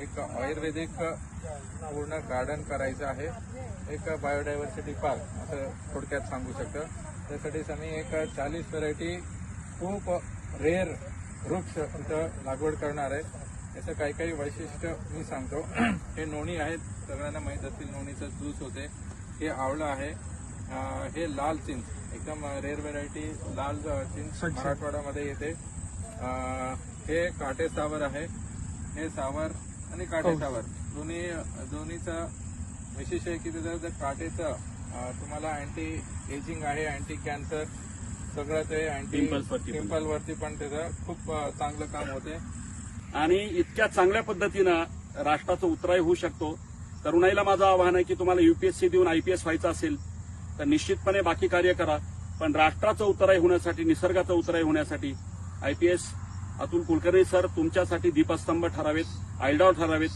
एक आयुर्वेदिक पूर्ण गार्डन करायचं आहे. एक बायोडायव्हर्सिटी पार्क असं थोडक्यात सांगू शकतं. त्यासाठी आम्ही एक चाळीस व्हरायटी खूप रेअर वृक्ष इथं लागवड करणार आहे. याचं काही काही वैशिष्ट्य मी सांगतो. हे नोणी आहेत. सगळ्यांना माहीत असतील नोणीचं ज्यूस होते. हे आवळं आहे. हे लाल चिंच. एकदम रेअर व्हरायटी लाल चिंच मराठवाड्यामध्ये येते. हे काटे सावर आहे. हे सावर आणि काटे सावर दोन्ही दोन्हीचं विशेष आहे की त्याचं जर काटेचं तुम्हाला अँटी एजिंग आहे अँटी कॅन्सर सगळं ते अँटी Pimples वरती पण. पिंपल वरती पण त्याचं खूप चांगलं काम होते. आणि इतक्या चांगल्या पद्धतीनं राष्ट्राचं उतराई होऊ शकतो. तरुणाईला माझं आवाहन आहे की तुम्हाला युपीएससी देऊन आयपीएस व्हायचं असेल तर निश्चितपणे बाकी कार्य करा. पण राष्ट्राचं उतराई होण्यासाठी निसर्गाचं उतराई होण्यासाठी आयपीएस अतुल कुलकर्णी सर तुमच्यासाठी दीपस्तंभ ठरावेत आयडॉल ठरावेत.